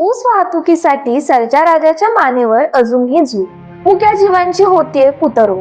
ऊस वाहतुकीसाठी सरजा राजाच्या मानेवर अजूनही झू मुक्या जीवांची होतीये कुतरू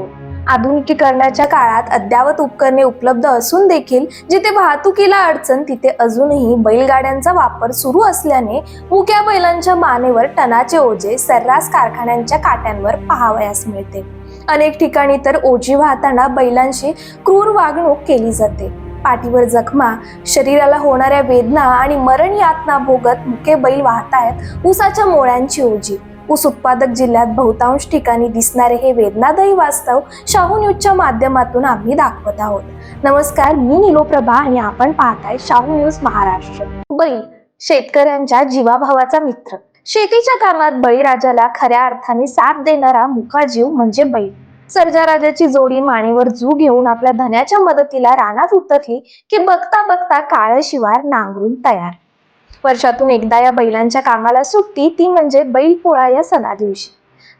आधुनिकीकरणाच्या काळात अद्ययावत उपकरणे उपलब्ध असून देखील जिथे वाहतुकीला अडचण तिथे अजूनही बैलगाड्यांचा वापर सुरू असल्याने मुक्या बैलांच्या मानेवर टनाचे ओझे सर्रास कारखान्यांच्या काट्यांवर पाहावयास मिळते. अनेक ठिकाणी तर ओझी वाहताना बैलांशी क्रूर वागणूक केली जाते. पाठीवर जखमा शरीराला होणाऱ्या वेदना आणि मरण यातना भोगत मुके बैल वाहतायत ऊसाच्या मोळ्यांची ओझी. ऊस उत्पादक जिल्ह्यात बहुतांश ठिकाणी दिसणारे हे वेदनादायी वास्तव शाहू न्यूजच्या माध्यमातून आम्ही दाखवत आहोत. नमस्कार मी निलोप्रभा आणि आपण पाहताय शाहू न्यूज महाराष्ट्र. बैल शेतकऱ्यांच्या जीवाभावाचा मित्र. शेतीच्या कामात बळीराजाला खऱ्या अर्थाने साथ देणारा मुका जीव म्हणजे बैल. सर्जा राजाची जोडी मानेवर जू घेऊन आपल्या धन्याच्या मदतीला रानात उतरली की बघता बघता काळ शिवार नांगरून तयार. वर्षातून एकदा या बैलांच्या कामाला सुट्टी ती म्हणजे बैलपोळा या सणा दिवशी.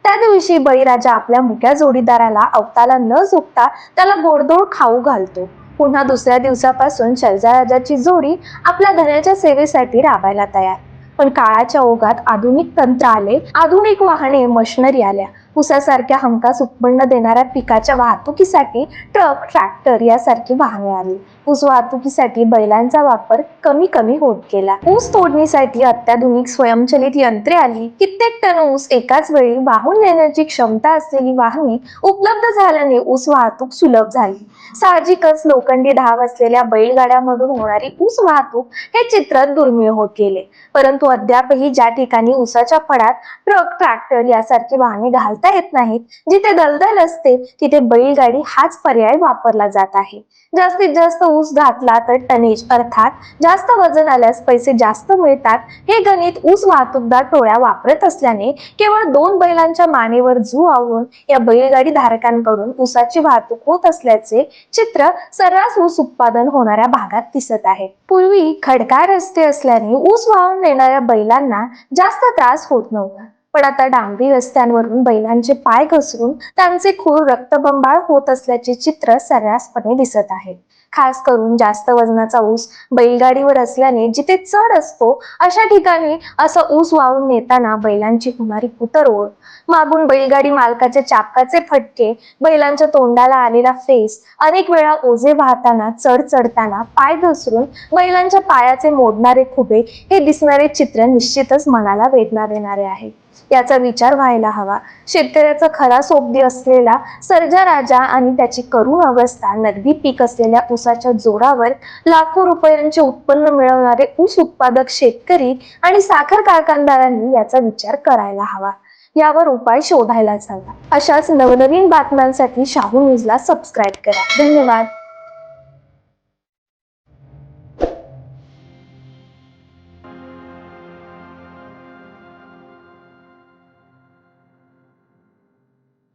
त्या दिवशी बळीराजा आपल्या मुक्या जोडीदाराला अवताला न झुकता त्याला गोडधोड खाऊ घालतो. पुन्हा दुसऱ्या दिवसापासून सर्जाराजाची जोडी आपल्या धन्याच्या सेवेसाठी राबायला तयार. पण काळाच्या ओघात आधुनिक तंत्र आले आधुनिक वाहने मशिनरी आल्या. ऊसासारख्या हमखास उत्पन्न देणाऱ्या पिकाच्या वाहतुकीसाठी ट्रक ट्रॅक्टर यासारखी वाहने आली. ऊस वाहतुकीसाठी बैलांचा वापर कमी कमी होत गेला. ऊस तोडणीसाठी अत्याधुनिक स्वयंचलित यंत्रे आली. कित्येक टन ऊस एकाच वेळी वाहून नेण्याची क्षमता असलेली वाहने उपलब्ध झाल्याने ऊस वाहतूक सुलभ झाली. साहजिकच लोखंडी धाव असलेल्या बैलगाड्यामधून होणारी ऊस वाहतूक हे चित्र दुर्मिळ होत गेले. परंतु अद्यापही ज्या ठिकाणी ऊसाच्या फडात ट्रक ट्रॅक्टर यासारखी वाहने घालता येत नाहीत. जिथे दलदल असते तिथे बैलगाडी हाच पर्याय वापरला जात आहे. जास्तीत जास्त ऊस घातला तर टनेज अर्थात जास्त वजन आल्यास पैसे जास्त मिळतात. हे गणित ऊस वाहतूकदार टोळ्या वापरत असल्याने केवळ दोन बैलांच्या मानेवर झू आवरून या बैलगाडी धारकांकडून ऊसाची वाहतूक होत असल्याचे चित्र सर्रास ऊस उत्पादन होणाऱ्या भागात दिसत आहे. पूर्वी खडकाळ रस्ते असल्याने ऊस वाहून नेणाऱ्या बैलांना जास्त त्रास होत नव्हता. पण आता डांबरी रस्त्यांवरून बैलांचे पाय घसरून त्यांचे खूळ रक्तबंबाळ होत असल्याचे चित्र सर्रासपणे दिसत आहे. खास करून जास्त वजनाचा ऊस बैलगाडीवर असल्याने जिथे चढ असतो अशा ठिकाणी असं ऊस वाहून नेताना बैलांची होणारी कुतरओळ मागून बैलगाडी मालकाच्या चाकाचे फटके बैलांच्या तोंडाला आलेला फेस अनेक वेळा ओझे वाहताना चढ चढताना पाय घसरून बैलांच्या पायाचे मोडणारे खुबे हे दिसणारे चित्र निश्चितच मनाला वेदना देणारे आहे. याचा विचार व्हायला हवा. शेतकऱ्याचा खरा सोबदी असलेला सर्जा राजा आणि त्याची करुण अवस्था नगदी पीक असलेल्या ऊसाच्या जोरावर लाखो रुपयांचे उत्पन्न मिळवणारे ऊस उत्पादक शेतकरी आणि साखर कारखानदारांनी याचा विचार करायला हवा. यावर उपाय शोधायलाच हवा अशाच नवनवीन बातम्यांसाठी शाहू न्यूजला सबस्क्राईब करा. धन्यवाद.